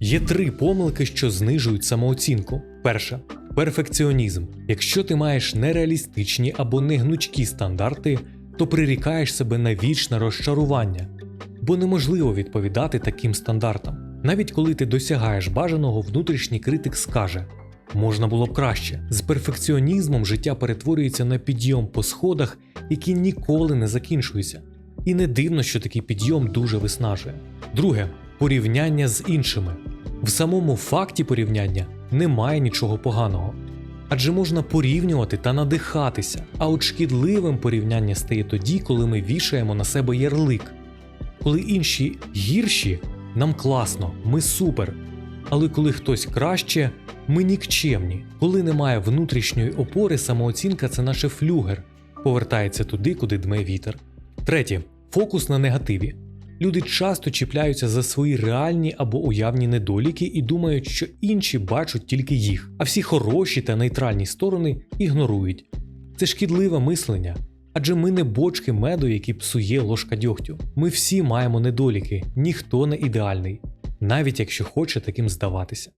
Є три помилки, що знижують самооцінку. Перша перфекціонізм. Якщо ти маєш нереалістичні або негнучкі стандарти, то прирікаєш себе на вічне розчарування, бо неможливо відповідати таким стандартам. Навіть коли ти досягаєш бажаного, внутрішній критик скаже: можна було б краще. З перфекціонізмом життя перетворюється на підйом по сходах, які ніколи не закінчуються. І не дивно, що такий підйом дуже виснажує. Друге порівняння з іншими. В самому факті порівняння немає нічого поганого. Адже можна порівнювати та надихатися, а от шкідливим порівняння стає тоді, коли ми вішаємо на себе ярлик. Коли інші гірші, нам класно, ми супер. Але коли хтось краще, ми нікчемні. Коли немає внутрішньої опори, самооцінка це наше флюгер, повертається туди, куди дме вітер. Третє фокус на негативі. Люди часто чіпляються за свої реальні або уявні недоліки і думають, що інші бачать тільки їх, а всі хороші та нейтральні сторони ігнорують. Це шкідливе мислення. Адже ми не бочки меду, які псує ложка дьогтю. Ми всі маємо недоліки, ніхто не ідеальний, навіть якщо хоче таким здаватися.